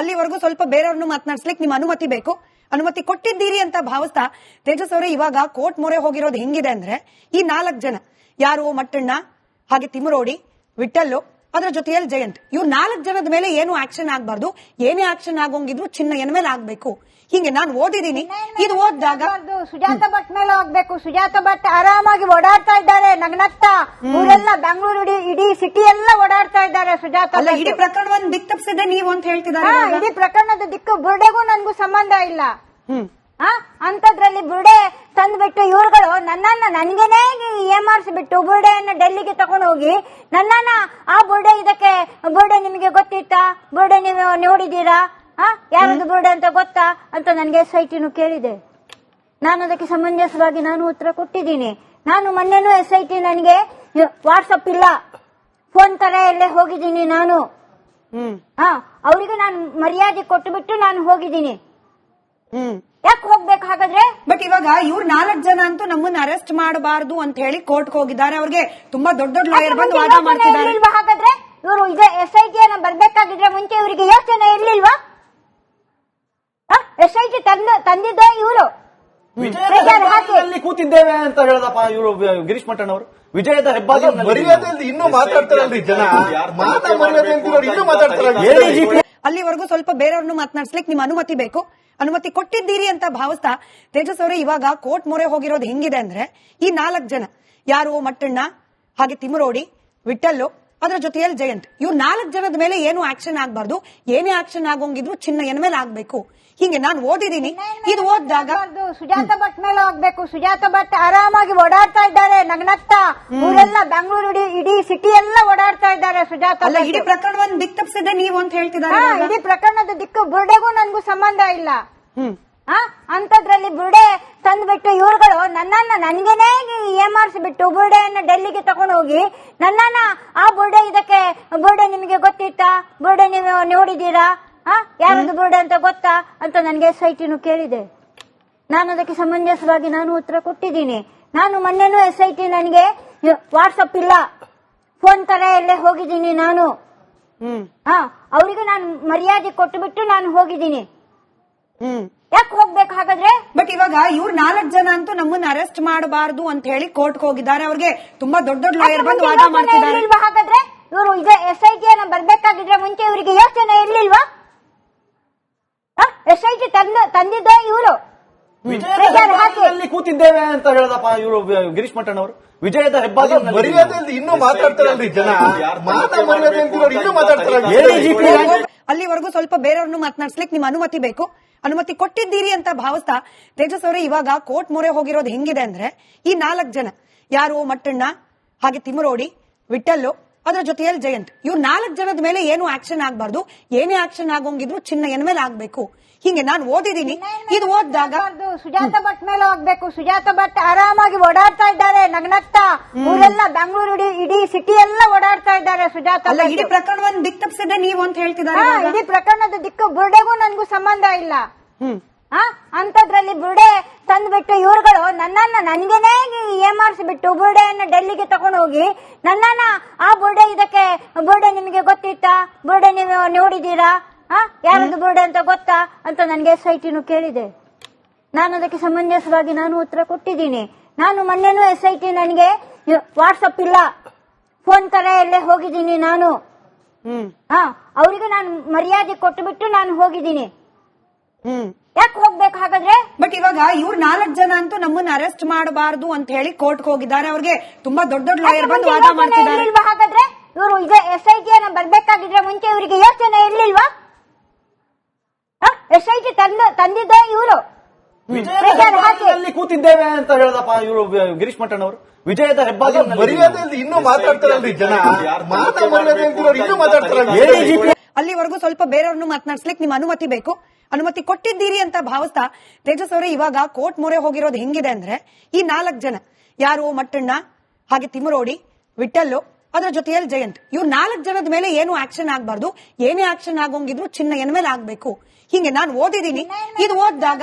ಅಲ್ಲಿವರೆಗೂ ಸ್ವಲ್ಪ ಬೇರೆಯವ್ರನ್ನು ಮಾತನಾಡ್ಸ್ಲಿಕ್ಕೆ ನಿಮ್ಮ ಅನುಮತಿ ಬೇಕು. ಅನುಮತಿ ಕೊಟ್ಟಿದ್ದೀರಿ ಅಂತ ಭಾವಿಸ್ತಾ ತೇಜಸ್ ಅವರೇ ಇವಾಗ ಕೋರ್ಟ್ ಮೊರೆ ಹೋಗಿರೋದು ಹೆಂಗಿದೆ ಅಂದ್ರೆ ಈ ನಾಲ್ಕು ಜನ, ಯಾರು ಮಟ್ಟಣ್ಣ, ಹಾಗೆ ತಿಮರೋಡಿ ವಿಠಲ್ಲು ಅದರ ಜೊತೆಯಲ್ಲಿ ಜಯಂತ್. ಇವ್ ನಾಲ್ಕು ಜನದ ಮೇಲೆ ಏನು ಆಕ್ಷನ್ ಆಗ್ಬಾರ್ದು. ಏನೇ ಆಕ್ಷನ್ ಆಗೋಂಗಿದ್ರು ಚಿನ್ನ ಮೇಲೆ ಆಗ್ಬೇಕು. ಹಿಂಗೆ ನಾನು ಓದಿದೀನಿ. ಇದು ಓದಿದಾಗ. ಸುಜಾತ ಭಟ್ ಮೇಲೆ ಆಗ್ಬೇಕು. ಸುಜಾತ ಭಟ್ ಆರಾಮಾಗಿ ಓಡಾಡ್ತಾ ಇದ್ದಾರೆ. ನಗ್ನಗ್ತಾ. ಊರೆಲ್ಲ ಬೆಂಗಳೂರು ಇಡೀ ಇಡೀ ಸಿಟಿ ಎಲ್ಲ ಓಡಾಡ್ತಾ ಇದ್ದಾರೆ ಸುಜಾತ. ಇಡೀ ಪ್ರಕರಣವನ್ನು ದಿಕ್ ತಪ್ಪಿಸಿದ್ರೆ ನೀವು ಅಂತ ಹೇಳ್ತಿದ್ದಾರೆ ಇಡೀ ಪ್ರಕರಣದ ದಿಕ್ಕು ಬುರ್ಡೆಗೂ ನನ್ಗೂ ಸಂಬಂಧ ಇಲ್ಲ. ಹ್ಮ್. ಆ? ಅಂತದ್ರಲ್ಲಿ ಬುರ್ಡೆ ತಂದ್ಬಿಟ್ಟು ಇವ್ರುಗಳು ನನ್ನನ್ನ ನನ್ಗೇನೆ ಏಮಾರಿಸ್ಬಿಟ್ಟು ಬುರ್ಡೆಯನ್ನ ಡೆಲ್ಲಿಗೆ ತಗೊಂಡು ಹೋಗಿ ನನ್ನನ್ನ ಆ ಬುರ್ಡೆ ಇದಕ್ಕೆ ಬುರ್ಡೆ ನಿಮಗೆ ಗೊತ್ತಿತ್ತಾ? ಬುರ್ಡೆ ನೀವು ನೋಡಿದೀರಾ ಆ? ಯಾರದು ಬುರ್ಡೆ ಅಂತ ಗೊತ್ತಾ? ಅಂತ ನನಗೆ ಎಸ್ ಐ ಟಿನು ಕೇಳಿದೆ. ನಾನು ಅದಕ್ಕೆ ಸಮಂಜಸವಾಗಿ ನಾನು ಉತ್ತರ ಕೊಟ್ಟಿದ್ದೀನಿ. ನಾನು ಮೊನ್ನೆನೂ ಎಸ್ ಐ ಟಿ ನನಗೆ ವಾಟ್ಸಪ್ ಇಲ್ಲ. ಫೋನ್ ತರ ಎಲ್ಲೇ ಹೋಗಿದ್ದೀನಿ ನಾನು. ಹ್ಮ್. ಆ ಅವರಿಗೆ ನಾನು ಮರ್ಯಾದೆ ಕೊಟ್ಟುಬಿಟ್ಟು ನಾನು ಹೋಗಿದ್ದೀನಿ. ಹ್ಮ್. ಯಾಕೆ ಹೋಗ್ಬೇಕು ಹಾಗಾದ್ರೆ? ಬಟ್ ಇವಾಗ ಇವ್ರು ನಾಲ್ಕು ಜನ ಅಂತೂ ನಮ್ಮನ್ನ ಅರೆಸ್ಟ್ ಮಾಡಬಾರ್ದು ಅಂತ ಹೇಳಿ ಕೋರ್ಟ್ ಹೋಗಿದ್ದಾರೆ. ಅವ್ರಿಗೆ ತುಂಬಾ ದೊಡ್ಡ ದೊಡ್ಡ ಲಾಯರ್ ಬಂದು ವಾದ ಮಾಡ್ತಿದ್ದಾರೆ. ಇರ್ಲಿಲ್ವಾ ಹಾಗಾದ್ರೆ? ಇವರು ಈಗ ಎಸ್ ಐ ಟಿ ಅನ್ನ ಬರ್ಬೇಕಾಗಿದ್ರೆ ಮುಂಚೆ ಇವರಿಗೆ ಯೋಚನೆ ಇರ್ಲಿಲ್ವಾ? ಎಸ್ ಐ ಟಿ ತಂದ ತಂದಿದ್ದ ಇವರು. ಕೂತಿದ್ದೇವೆ ಅಂತ ಹೇಳದಪ್ಪ ಇವರು ಗಿರೀಶ್ ಮಟ್ಟಣ್ಣ ಅವರು ವಿಜಯದ ಹೆಬ್ಬಾಗಿ ಮರ್ಯಾದೆ ಇನ್ನೂ ಮಾತಾಡ್ತಾರಲ್ರಿ ಜನ. ಮಾತಾ ಮರ್ಯಾದೆ ಇನ್ನೂ ಮಾತಾಡ್ತಾರಲ್ರಿ. ಎಡಿಜಿಪಿ ಅಲ್ಲಿವರೆಗೂ ಸ್ವಲ್ಪ ಬೇರೆಯವ್ರನ್ನು ಮಾತನಾಡ್ಸ್ಲಿಕ್ಕೆ ನಿಮ್ಮ ಅನುಮತಿ ಬೇಕು. ಅನುಮತಿ ಕೊಟ್ಟಿದ್ದೀರಿ ಅಂತ ಭಾವಿಸ್ತಾ ತೇಜಸ್ ಅವರೇ ಇವಾಗ ಕೋರ್ಟ್ ಮೊರೆ ಹೋಗಿರೋದು ಹೆಂಗಿದೆ ಅಂದ್ರೆ ಈ ನಾಲ್ಕು ಜನ, ಯಾರು ಮಟ್ಟಣ್ಣ ಹಾಗೆ ತಿಮರೋಡಿ ವಿಠಲ್ಲು ಅದರ ಜೊತೆಯಲ್ಲಿ ಜಯಂತ್. ಇವ್ರು ನಾಲ್ಕು ಜನದ ಮೇಲೆ ಏನು ಆಕ್ಷನ್ ಆಗ್ಬಾರ್ದು. ಏನೇ ಆಕ್ಷನ್ ಆಗೋಂಗಿದ್ರು ಚಿನ್ನ ಮೇಲೆ ಆಗ್ಬೇಕು. ಹಿಂಗೆ ನಾನು ಓದಿದೀನಿ ಇದು ಓದಿದಾಗ. ಸುಜಾತ ಭಟ್ ಮೇಲೆ ಆಗ್ಬೇಕು. ಸುಜಾತ ಭಟ್ ಆರಾಮಾಗಿ ಓಡಾಡ್ತಾ ಇದ್ದಾರೆ. ನಗ್ನಗ್ತಾ. ಊರೆಲ್ಲ ಬೆಂಗಳೂರು ಇಡೀ ಇಡೀ ಸಿಟಿ ಎಲ್ಲ ಓಡಾಡ್ತಾ ಇದ್ದಾರೆ ಸುಜಾತ ಅಲ್ಲ. ಇಡೀ ಪ್ರಕರಣವನ್ನು ದಿಕ್ ತಪ್ಪಿಸಿದ್ದೆ ನೀವು ಅಂತ ಹೇಳ್ತಿದ್ದಾರೆ ಇಡೀ ಪ್ರಕರಣದ ದಿಕ್ಕು ಬುರ್ಡೆಗೂ ನನ್ಗೂ ಸಂಬಂಧ ಇಲ್ಲ. ಹ್ಮ್. ಆ? ಅಂತದ್ರಲ್ಲಿ ಬುರ್ಡೆ ತಂದ್ಬಿಟ್ಟು ಇವ್ರುಗಳು ನನ್ನನ್ನ ಸಿ ಏಮಾರಿಸ್ಬಿಟ್ಟು ಬುರ್ಡೆಯನ್ನ ಡೆಲ್ಲಿಗೆ ತಗೊಂಡು ಹೋಗಿ ನನ್ನನ್ನ ಆ ಬುರ್ಡೆ ಇದಕ್ಕೆ ಬುರ್ಡೆ ನಿಮಗೆ ಗೊತ್ತಿತ್ತಾ? ಬುರ್ಡೆ ನೀವು ನೋಡಿದೀರಾ ಆ? ಯಾರದು ಬುರ್ಡೆ ಅಂತ ಗೊತ್ತಾ? ಅಂತ ನನಗೆ ಎಸ್ ಐ ಟಿನು ಕೇಳಿದೆ. ನಾನು ಅದಕ್ಕೆ ಸಮಂಜಸವಾಗಿ ನಾನು ಉತ್ತರ ಕೊಟ್ಟಿದ್ದೀನಿ. ನಾನು ಮೊನ್ನೆನೂ ಎಸ್ ಐ ಟಿ ನನಗೆ ವಾಟ್ಸಪ್ ಇಲ್ಲ. ಫೋನ್ ತರ ಎಲ್ಲೇ ಹೋಗಿದ್ದೀನಿ ನಾನು. ಹ್ಮ್. ಆ ಅವರಿಗೆ ನಾನು ಮರ್ಯಾದೆ ಕೊಟ್ಟುಬಿಟ್ಟು ನಾನು ಹೋಗಿದ್ದೀನಿ. ಹ್ಮ್. ಯಾಕೆ ಹೋಗ್ಬೇಕು ಹಾಗಾದ್ರೆ ಬಟ್ ಇವಾಗ ಇವ್ರು ನಾಲ್ಕು ಜನ ಅಂತೂ ನಮ್ಮನ್ನ ಅರೆಸ್ಟ್ ಮಾಡಬಾರದು ಅಂತ ಹೇಳಿ ಕೋರ್ಟ್ ಹೋಗಿದ್ದಾರೆ. ಅವ್ರಿಗೆ ತುಂಬಾ ದೊಡ್ಡ ದೊಡ್ಡ ಲಾಯರ್ ಬಂದು ವಾದ ಮಾಡ್ತಿದ್ದಾರೆ. ಹಾಗಾದ್ರೆ? ಇವರು ಈಗ ಎಸ್ ಐ ಟಿ ಅನ್ನ ಬರ್ಬೇಕಾಗಿದ್ರೆ ಮುಂಚೆ ಇವರಿಗೆ ಯೋಚನೆ ಇರ್ಲಿಲ್ವಾ? ಎಸ್ ಐ ಟಿ ತಂದ ತಂದಿದ್ದ ಇವರು. ಕೂತಿದ್ದೇವೆ ಅಂತ ಹೇಳದಪ್ಪ ಇವರು ಗಿರೀಶ್ ಮಠಣ್ಣ ಅವರು. ವಿಜಯದ ಹೆಬ್ಬಾಗಿ ಮರ್ಯಾದೆ ಇನ್ನೂ ಮಾತಾಡ್ತಾರಲ್ರಿ ಜನ. ಮಾತಾ ಮರ್ಯಾದೆ ಇನ್ನೂ ಅಲ್ಲಿವರೆಗೂ ಸ್ವಲ್ಪ ಬೇರೆಯವ್ರನ್ನು ಮಾತನಾಡ್ಸ್ಲಿಕ್ಕೆ ನಿಮ್ಮ ಅನುಮತಿ ಬೇಕು. ಅನುಮತಿ ಕೊಟ್ಟಿದ್ದೀರಿ ಅಂತ ಭಾವಿಸ್ತಾ ತೇಜಸ್ ಅವರೇ ಇವಾಗ ಕೋರ್ಟ್ ಮೊರೆ ಹೋಗಿರೋದು ಹೆಂಗಿದೆ ಅಂದ್ರೆ ಈ ನಾಲ್ಕು ಜನ, ಯಾರು ಮಟ್ಟಣ್ಣ, ಹಾಗೆ ತಿಮರೋಡಿ ವಿಠಲ್ಲು ಅದರ ಜೊತೆಯಲ್ಲಿ ಜಯಂತ್ ಇವ್ ನಾಲ್ಕು ಜನದ ಮೇಲೆ ಏನು ಆಕ್ಷನ್ ಆಗ್ಬಾರ್ದು. ಏನೇ ಆಕ್ಷನ್ ಆಗೋಂಗಿದ್ರು ಚಿನ್ನಯ್ಯನ ಮೇಲೆ ಆಗ್ಬೇಕು. ಹಿಂಗೆ ನಾನು ಓದಿದೀನಿ. ಇದು ಓದಿದಾಗ. ಸುಜಾತ ಭಟ್ ಮೇಲೆ ಹೋಗ್ಬೇಕು. ಸುಜಾತ ಭಟ್ ಆರಾಮಾಗಿ ಓಡಾಡ್ತಾ ಇದ್ದಾರೆ. ನಗ್ನಗ್ತಾ. ಊರೆಲ್ಲ ಬೆಂಗಳೂರು ಇಡೀ ಇಡೀ ಸಿಟಿ ಎಲ್ಲ ಓಡಾಡ್ತಾ ಇದ್ದಾರೆ ಸುಜಾತ. ಇಡೀ ಪ್ರಕರಣವನ್ನು ದಿಕ್ ತಪ್ಪಿಸಿದ್ರೆ ನೀವು ಅಂತ ಹೇಳ್ತಿದ್ದಾರೆ. ಇಡೀ ಪ್ರಕರಣದ ದಿಕ್ಕು ಬುರ್ಡೆಗೂ ನನ್ಗೂ ಸಂಬಂಧ ಇಲ್ಲ. ಹ್ಮ್. ಆ? ಅಂತದ್ರಲ್ಲಿ ಬುರ್ಡೆ ತಂದ್ಬಿಟ್ಟು ಇವ್ರುಗಳು ನನ್ನನ್ನ ನನ್ಗೇನೆ ಬಿಟ್ಟು ಬುರ್ಡೆಯನ್ನ ಡೆಲ್ಲಿಗೆ ತಗೊಂಡು ಹೋಗಿ ನನ್ನನ್ನ ಆ ಬುರ್ಡೆ ಇದಕ್ಕೆ ಬುರ್ಡೆ ನಿಮಗೆ ಗೊತ್ತಿತ್ತಾ? ಬುರ್ಡೆ ನೀವು ನೋಡಿದೀರಾ ಆ? ಯಾರದು ಬುರ್ಡೆ ಅಂತ ಗೊತ್ತಾ? ಅಂತ ನನಗೆ ಎಸ್ ಐ ಟಿನೂ ಕೇಳಿದೆ. ನಾನು ಅದಕ್ಕೆ ಸಮಂಜಸವಾಗಿ ನಾನು ಉತ್ತರ ಕೊಟ್ಟಿದ್ದೀನಿ. ನಾನು ಮೊನ್ನೆನೂ ಎಸ್ ಐ ಟಿ ನನಗೆ ವಾಟ್ಸಪ್ ಇಲ್ಲ. ಫೋನ್ ಕರೆಯಲ್ಲೇ ಎಲ್ಲೇ ಹೋಗಿದ್ದೀನಿ ನಾನು. ಹ್ಮ್. ಆ ಅವರಿಗೆ ನಾನು ಮರ್ಯಾದೆ ಕೊಟ್ಟುಬಿಟ್ಟು ನಾನು ಹೋಗಿದ್ದೀನಿ. ಹ್ಮ್. ಯಾಕೆ ಹೋಗ್ಬೇಕು ಹಾಗಾದ್ರೆ? ಬಟ್ ಇವಾಗ ಇವ್ರು ನಾಲ್ಕು ಜನ ಅಂತೂ ನಮ್ಮನ್ನ ಅರೆಸ್ಟ್ ಮಾಡಬಾರ್ದು ಅಂತ ಹೇಳಿ ಕೋರ್ಟ್ ಹೋಗಿದ್ದಾರೆ. ಅವ್ರಿಗೆ ತುಂಬಾ ದೊಡ್ಡ ದೊಡ್ಡ ಲಾಯರ್ ಬಂದು ವಾದ ಮಾಡ್ತಿದ್ದಾರೆ. ಹಾಗಾದ್ರೆ? ಇವರು ಈಗ ಎಸ್ ಐ ಟಿ ಅನ್ನ ಬರ್ಬೇಕಾಗಿದ್ರೆ ಮುಂಚೆ ಇವರಿಗೆ ಯೋಚನೆ ಇರ್ಲಿಲ್ವಾ? ಎಸ್ ಐ ಟಿ ತಂದ ತಂದಿದ್ದ ಇವರು. ಕೂತಿದ್ದೇವೆ ಅಂತ ಹೇಳದಪ್ಪ ಇವರು ಗಿರೀಶ್ ಮಠಣ್ಣ ಅವರು. ವಿಜಯದ ಹೆಬ್ಬಾಗಿ ಮರ್ಯಾದೆ ಇನ್ನೂ ಮಾತಾಡ್ತಾರಲ್ರಿ ಜನ. ಮಾತಾ ಅಲ್ಲಿವರೆಗೂ ಸ್ವಲ್ಪ ಬೇರೆಯವ್ರನ್ನು ಮಾತನಾಡ್ಸ್ಲಿಕ್ಕೆ ನಿಮ್ಮ ಅನುಮತಿ ಬೇಕು. ಅನುಮತಿ ಕೊಟ್ಟಿದ್ದೀರಿ ಅಂತ ಭಾವಿಸ್ತಾ ತೇಜಸ್ ಅವರೇ ಇವಾಗ ಕೋರ್ಟ್ ಮೊರೆ ಹೋಗಿರೋದು ಹೆಂಗಿದೆ ಅಂದ್ರೆ ಈ ನಾಲ್ಕು ಜನ, ಯಾರು ಮಟ್ಟಣ್ಣ, ಹಾಗೆ ತಿಮರೋಡಿ ವಿಠಲ್ಲು ಅದರ ಜೊತೆಯಲ್ಲಿ ಜಯಂತ್. ಇವ್ರು ನಾಲ್ಕು ಜನದ ಮೇಲೆ ಏನು ಆಕ್ಷನ್ ಆಗ್ಬಾರ್ದು. ಏನೇ ಆಕ್ಷನ್ ಆಗೋಂಗಿದ್ರು ಚಿನ್ನ ಎನ್ ಮೇಲೆ ಆಗ್ಬೇಕು. ಹಿಂಗೆ ನಾನು ಓದಿದೀನಿ ಇದು ಓದಿದಾಗ.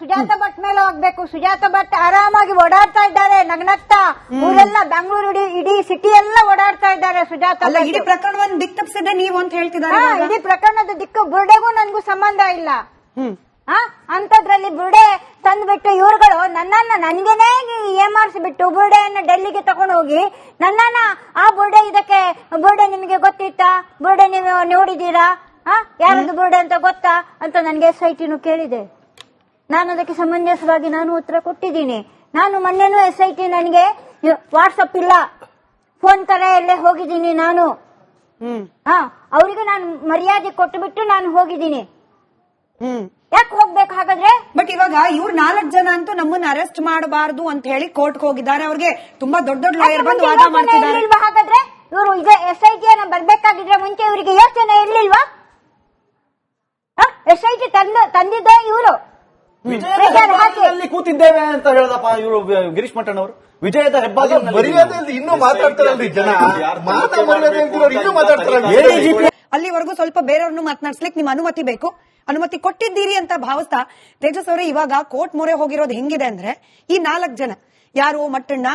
ಸುಜಾತ ಭಟ್ ಮೇಲೆ ಹೋಗ್ಬೇಕು ಸುಜಾತ ಭಟ್ ಆರಾಮಾಗಿ ಓಡಾಡ್ತಾ ಇದ್ದಾರೆ. ನಗ್ನಗ್ತಾ. ಊರೆಲ್ಲ ಬೆಂಗಳೂರು ಇಡೀ ಇಡೀ ಸಿಟಿ ಎಲ್ಲ ಓಡಾಡ್ತಾ ಇದ್ದಾರೆ ಸುಜಾತ. ಇಡೀ ಪ್ರಕರಣವನ್ನು ದಿಕ್ಕ ತಪ್ಪಿಸಿದ್ರೆ ನೀವು ಅಂತ ಹೇಳ್ತಿದ್ದಾರೆ. ಇಡೀ ಪ್ರಕರಣದ ದಿಕ್ಕು ಬುರ್ಡೆಗೂ ನನ್ಗೂ ಸಂಬಂಧ ಇಲ್ಲ. ಹ್ಮ್. ಆ? ಅಂತದ್ರಲ್ಲಿ ಬುರ್ಡೆ ತಂದ್ಬಿಟ್ಟು ಇವ್ರುಗಳು ನನ್ನನ್ನ ನನ್ಗೇನೆ ಏಮಾರಿಸ್ಬಿಟ್ಟು ಬುರ್ಡೆಯನ್ನ ಡೆಲ್ಲಿಗೆ ತಗೊಂಡು ಹೋಗಿ ನನ್ನನ್ನ ಆ ಬುರ್ಡೆ ಇದಕ್ಕೆ ಬುರ್ಡೆ ನಿಮಗೆ ಗೊತ್ತಿತ್ತಾ? ಬುರ್ಡೆ ನೀವು ನೋಡಿದೀರಾ ಆ? ಯಾರದು ಬುರ್ಡೆ ಅಂತ ಗೊತ್ತಾ? ಅಂತ ನನಗೆ ಎಸ್ ಐ ಟಿನು ಕೇಳಿದೆ. ನಾನು ಅದಕ್ಕೆ ಸಮಂಜಸವಾಗಿ ನಾನು ಉತ್ತರ ಕೊಟ್ಟಿದ್ದೀನಿ. ನಾನು ಮೊನ್ನೆನೂ ಎಸ್ ಐ ಟಿ ನನಗೆ ವಾಟ್ಸಪ್ ಇಲ್ಲ. ಫೋನ್ ಕರೆಯಲ್ಲೇ ಹೋಗಿದ್ದೀನಿ ನಾನು. ಹ್ಮ್. ಹಾ ಅವರಿಗೆ ನಾನು ಮರ್ಯಾದೆ ಕೊಟ್ಟುಬಿಟ್ಟು ನಾನು ಹೋಗಿದ್ದೀನಿ. ಹ್ಮ್. ಯಾಕೆ ಹೋಗ್ಬೇಕು ಹಾಗಾದ್ರೆ? ಬಟ್ ಇವಾಗ ಇವ್ರ ನಾಲ್ಕು ಜನ ಅಂತೂ ನಮ್ಮನ್ನ ಅರೆಸ್ಟ್ ಮಾಡಬಾರ್ದು ಅಂತ ಹೇಳಿ ಕೋರ್ಟ್ ಹೋಗಿದ್ದಾರೆ. ಅವ್ರಿಗೆ ತುಂಬಾ ದೊಡ್ಡ ದೊಡ್ಡ ಲಾಯರ್ ಬಂದು ವಾದ ಮಾಡ್ತಿದ್ದಾರೆ. ಹಾಗಾದ್ರೆ? ಇವರು ಈಗ ಎಸ್ ಐ ಟಿ ಅನ್ನ ಬರ್ಬೇಕಾಗಿದ್ರೆ ಮುಂಚೆ ಇವರಿಗೆ ಯೋಚನೆ ಇರ್ಲಿಲ್ವಾ? ಎಸ್ ಐ ಟಿ ತಂದ ತಂದಿದ್ದ ಇವರು. ಕೂತಿದ್ದೇವೆ ಅಂತ ಹೇಳದಪ್ಪ ಇವರು ಗಿರೀಶ್ ಮಠನ್ ಅವರು ವಿಜಯದ ಹೆಬ್ಬಾಗ ಮರ್ಯಾದೆ ಇಲ್ದೆ ಇನ್ನೂ ಮಾತಾಡ್ತಾರಲ್ರಿ ಜನ. ಮಾತಾ ಮರ್ಯಾದೆ ಅಂತಿರೋರು ಇನ್ನೂ ಮಾತಾಡ್ತಾರಲ್ರಿ. ಅಲ್ಲಿವರೆಗೂ ಸ್ವಲ್ಪ ಬೇರೆಯವ್ರನ್ನು ಮಾತನಾಡ್ಸ್ಲಿಕ್ಕೆ ನಿಮ್ಮ ಅನುಮತಿ ಬೇಕು. ಅನುಮತಿ ಕೊಟ್ಟಿದ್ದೀರಿ ಅಂತ ಭಾವಿಸ್ತಾ ತೇಜಸ್ ಅವರೇ ಇವಾಗ ಕೋರ್ಟ್ ಮೊರೆ ಹೋಗಿರೋದು ಹೆಂಗಿದೆ ಅಂದ್ರೆ ಈ ನಾಲ್ಕು ಜನ, ಯಾರು ಮಟ್ಟಣ್ಣ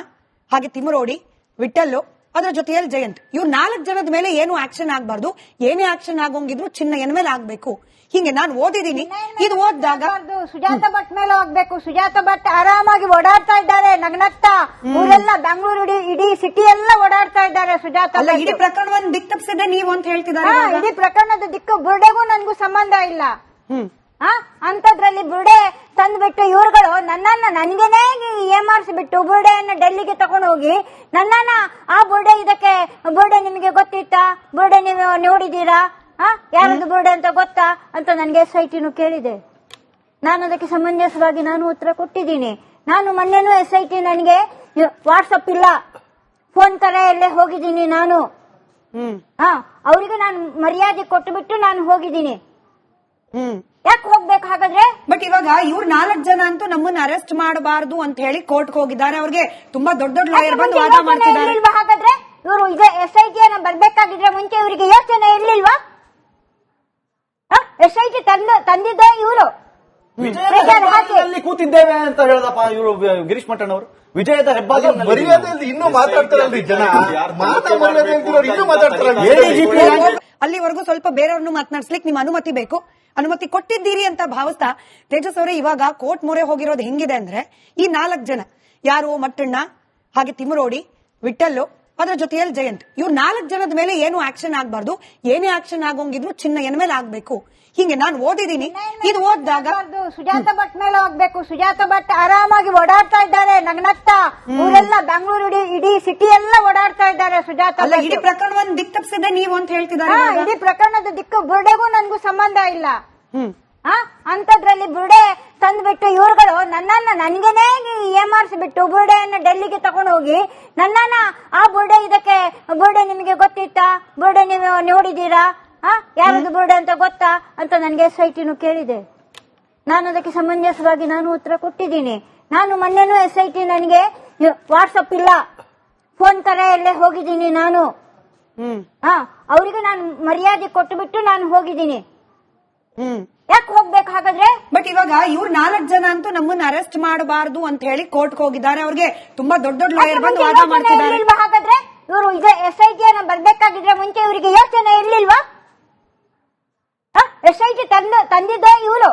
ಹಾಗೆ ತಿಮರೋಡಿ ವಿಠಲ್ಲು ಅದರ ಜೊತೆಯಲ್ಲಿ ಜಯಂತ್. ಇವ್ರು ನಾಲ್ಕು ಜನದ ಮೇಲೆ ಏನು ಆಕ್ಷನ್ ಆಗ್ಬಾರ್ದು. ಏನೇ ಆಕ್ಷನ್ ಆಗೋಂಗಿದ್ರು ಚಿನ್ನ ಎನ್ ಮೇಲೆ ಆಗ್ಬೇಕು. ಹಿಂಗೆ ನಾನು ಓದಿದೀನಿ ಇದು ಓದಿದಾಗ. ಸುಜಾತ ಭಟ್ ಮೇಲೆ ಹೋಗ್ಬೇಕು ಸುಜಾತ ಭಟ್ ಆರಾಮಾಗಿ ಓಡಾಡ್ತಾ ಇದ್ದಾರೆ ನಗ್ನಗ್ತಾ. ಊರೆಲ್ಲ ಬೆಂಗಳೂರು ಇಡೀ ಇಡೀ ಸಿಟಿ ಎಲ್ಲ ಓಡಾಡ್ತಾ ಇದ್ದಾರೆ ಸುಜಾತ ಅಲ್ಲ. ಇಡೀ ಪ್ರಕರಣವನ್ನು ದಿಕ್ ತಪ್ಪಿಸಿದ್ರೆ ನೀವು ಅಂತ ಹೇಳ್ತಿದ್ದಾರೆ. ಇಡೀ ಪ್ರಕರಣದ ದಿಕ್ಕು ಬುರ್ಡೆಗೂ ನನ್ಗೂ ಸಂಬಂಧ ಇಲ್ಲ. ಹ್ಮ್. ಅಂತದ್ರಲ್ಲಿ ಬುರ್ಡೆ ತಂದ್ಬಿಟ್ಟು ಇವ್ರುಗಳು ನನ್ನನ್ನ ನನ್ಗೇನೆ ಏಮಾರಿಸ್ಬಿಟ್ಟು ಬುರ್ಡೆಯನ್ನ ಡೆಲ್ಲಿಗೆ ತಗೊಂಡು ಹೋಗಿ ನನ್ನನ್ನ ಆ ಬುರ್ಡೆ ಇದಕ್ಕೆ ಬುರ್ಡೆ ನಿಮಗೆ ಗೊತ್ತಿತ್ತಾ? ಬುರ್ಡೆ ನೀವು ನೋಡಿದೀರಾ ಹಾ ಯಾರದು ಬುರ್ಡೆ ಅಂತ ಗೊತ್ತಾ? ಅಂತ ನನಗೆ ಎಸ್ ಐ ಟಿನು ಕೇಳಿದೆ. ನಾನು ಅದಕ್ಕೆ ಸಮಂಜಸವಾಗಿ ನಾನು ಉತ್ತರ ಕೊಟ್ಟಿದ್ದೀನಿ. ನಾನು ಮೊನ್ನೆನೂ ಎಸ್ ಐ ಟಿ ನನಗೆ ವಾಟ್ಸಪ್ ಇಲ್ಲ. ಫೋನ್ ಕರೆಯಲ್ಲೇ ಹೋಗಿದ್ದೀನಿ ನಾನು. ಹ್ಮ್. ಹಾ ಅವರಿಗೆ ನಾನು ಮರ್ಯಾದೆ ಕೊಟ್ಟುಬಿಟ್ಟು ನಾನು ಹೋಗಿದ್ದೀನಿ. ಹ್ಮ್. ಯಾಕೆ ಹೋಗ್ಬೇಕು ಹಾಗಾದ್ರೆ? ಬಟ್ ಇವಾಗ ಇವ್ರ ನಾಲ್ಕು ಜನ ಅಂತೂ ನಮ್ಮನ್ನ ಅರೆಸ್ಟ್ ಮಾಡಬಾರ್ದು ಅಂತ ಹೇಳಿ ಕೋರ್ಟ್ ಹೋಗಿದ್ದಾರೆ. ಅವ್ರಿಗೆ ತುಂಬಾ ದೊಡ್ಡ ದೊಡ್ಡ ಲಾಯರ್ ಬಂದು ವಾದ ಮಾಡ್ತಿದ್ದಾರೆ. ಹಾಗಾದ್ರೆ? ಇವರು ಈಗ ಎಸ್ ಐ ಟಿ ಅನ್ನ ಬರ್ಬೇಕಾಗಿದ್ರೆ ಮುಂಚೆ ಇವರಿಗೆ ಯೋಚನೆ ಇರ್ಲಿಲ್ವಾ? ಎಸ್ ಐ ಟಿ ತಂದ ತಂದಿದ್ದ ಇವರು. ಕೂತಿದ್ದೇವೆ ಅಂತ ಹೇಳದಪ್ಪ ಇವರು ಗಿರೀಶ್ ಮಠಣ್ಣ ಅವರು. ವಿಜಯದ ಹೆಬ್ಬಾಗಿ ಮರ್ಯಾದೆ ಇನ್ನೂ ಮಾತಾಡ್ತಾರಲ್ರಿ ಜನ. ಮಾತಾಡ್ತಾರೆ ಇನ್ನೂ ಅಲ್ಲಿವರೆಗೂ ಸ್ವಲ್ಪ ಬೇರೆಯವ್ರನ್ನು ಮಾತನಾಡ್ಸ್ಲಿಕ್ಕೆ ನಿಮ್ಮ ಅನುಮತಿ ಬೇಕು. ಅನುಮತಿ ಕೊಟ್ಟಿದ್ದೀರಿ ಅಂತ ಭಾವಿಸ್ತಾ ತೇಜಸ್ ಅವರೇ ಇವಾಗ ಕೋರ್ಟ್ ಮೊರೆ ಹೋಗಿರೋದು ಹೆಂಗಿದೆ ಅಂದ್ರೆ ಈ ನಾಲ್ಕು ಜನ, ಯಾರು ಮಟ್ಟಣ್ಣ, ಹಾಗೆ ತಿಮರೋಡಿ ವಿಠಲ್ಲು ಅದರ ಜೊತೆಯಲ್ಲಿ ಜಯಂತ್. ಇವ್ರು ನಾಲ್ಕು ಜನದ ಮೇಲೆ ಏನು ಆಕ್ಷನ್ ಆಗಬಾರ್ದು? ಏನೇ ಆಕ್ಷನ್ ಆಗೋಂಗಿದ್ರು ಚಿನ್ನ ಮೇಲೆ ಆಗ್ಬೇಕು. ಹಿಂಗೆ ನಾನು ಓದಿದೀನಿ ಇದು ಓದಿದಾಗ. ಸುಜಾತ ಭಟ್ ಮೇಲೆ ಹೋಗ್ಬೇಕು. ಸುಜಾತ ಭಟ್ ಆರಾಮಾಗಿ ಓಡಾಡ್ತಾ ಇದ್ದಾರೆ ನಗ್ನಗ್ತಾ. ಊರೆಲ್ಲ ಬೆಂಗಳೂರು ಇಡೀ ಇಡೀ ಸಿಟಿ ಎಲ್ಲ ಓಡಾಡ್ತಾ ಇದ್ದಾರೆ ಸುಜಾತ. ಇಡೀ ಪ್ರಕರಣವನ್ನು ದಿಕ್ ತಪ್ಪಿಸಿದ್ದೆ ನೀವು ಅಂತ ಹೇಳ್ತಿದ್ದಾರೆ. ಇಡೀ ಪ್ರಕರಣದ ದಿಕ್ಕು ಬುರ್ಡೆಗೂ ನನ್ಗೂ ಸಂಬಂಧ ಇಲ್ಲ. ಆ ಅಂತದ್ರಲ್ಲಿ ಬುರ್ಡೆ ತಂದ್ಬಿಟ್ಟು ಇವ್ರುಗಳು ನನ್ನನ್ನ ನನ್ಗೇನೆ ಬಿಟ್ಟು ಬುರ್ಡೆಯನ್ನ ಡೆಲ್ಲಿಗೆ ತಗೊಂಡು ಹೋಗಿ ನನ್ನನ್ನ ಆ ಬುರ್ಡೆ ಇದಕ್ಕೆ ಬುರ್ಡೆ ನಿಮಗೆ ಗೊತ್ತಿತ್ತಾ? ಬುರ್ಡೆ ನೀವು ನೋಡಿದೀರಾ ಆ ಯಾರದು ಬುರ್ಡೆ ಅಂತ ಗೊತ್ತಾ? ಅಂತ ನನಗೆ ಎಸ್ ಐ ಟಿನು ಕೇಳಿದೆ. ನಾನು ಅದಕ್ಕೆ ಸಮಂಜಸವಾಗಿ ನಾನು ಉತ್ತರ ಕೊಟ್ಟಿದ್ದೀನಿ. ನಾನು ಮೊನ್ನೆನೂ ಎಸ್ ಐ ಟಿ ನನಗೆ ವಾಟ್ಸಪ್ ಇಲ್ಲ. ಫೋನ್ ಕರೆಯಲ್ಲೇ ಹೋಗಿದ್ದೀನಿ ನಾನು. ಹ್ಮ್. ಹಾ? ಅವರಿಗೆ ನಾನು ಮರ್ಯಾದೆ ಕೊಟ್ಟುಬಿಟ್ಟು ನಾನು ಹೋಗಿದ್ದೀನಿ. ಹ್ಮ್. ಯಾಕೆ ಹೋಗ್ಬೇಕು ಹಾಗಾದ್ರೆ? ಬಟ್ ಇವಾಗ ಇವ್ರು ನಾಲ್ಕು ಜನ ಅಂತೂ ನಮ್ಮನ್ನ ಅರೆಸ್ಟ್ ಮಾಡಬಾರ್ದು ಅಂತ ಹೇಳಿ ಕೋರ್ಟ್ ಹೋಗಿದ್ದಾರೆ. ಅವ್ರಿಗೆ ತುಂಬಾ ದೊಡ್ಡ ದೊಡ್ಡ ಲಾಯರ್ ಬಂದು ವಾದ ಮಾಡ್ತಿದ್ದಾರೆ. ಹಾಗಾದ್ರೆ? ಇವರು ಈಗ ಎಸ್ ಐ ಟಿ ಅನ್ನ ಬರ್ಬೇಕಾಗಿದ್ರೆ ಮುಂಚೆ ಇವರಿಗೆ ಯೋಚನೆ ಇರ್ಲಿಲ್ವಾ? ಎಸ್ ಐ ಟಿ ತಂದ ತಂದಿದ್ದ ಇವರು.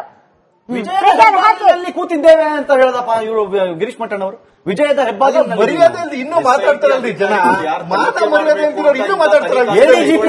ವಿಜಯದ ಬೇಜಾರು ಹಾಕಿ. ಕೂತಿದ್ದೇವೆ ಅಂತ ಹೇಳದಪ್ಪ ಇವರು ಗಿರೀಶ್ ಮಠನ್ ಅವರು ವಿಜಯದ ಹೆಬ್ಬಾಗಿಲಿನಲ್ಲಿ ಮರ್ಯಾದೆ ಅಂತ ಇನ್ನೂ ಮಾತಾಡ್ತಾರಲ್ರಿ ಜನ. ಮಾತಾಡ್ತಾರೆ ಮರ್ಯಾದೆ ಅಂತಿರೋರು ಇನ್ನೂ ಮಾತಾಡ್ತಾರಲ್ರಿ. ADGP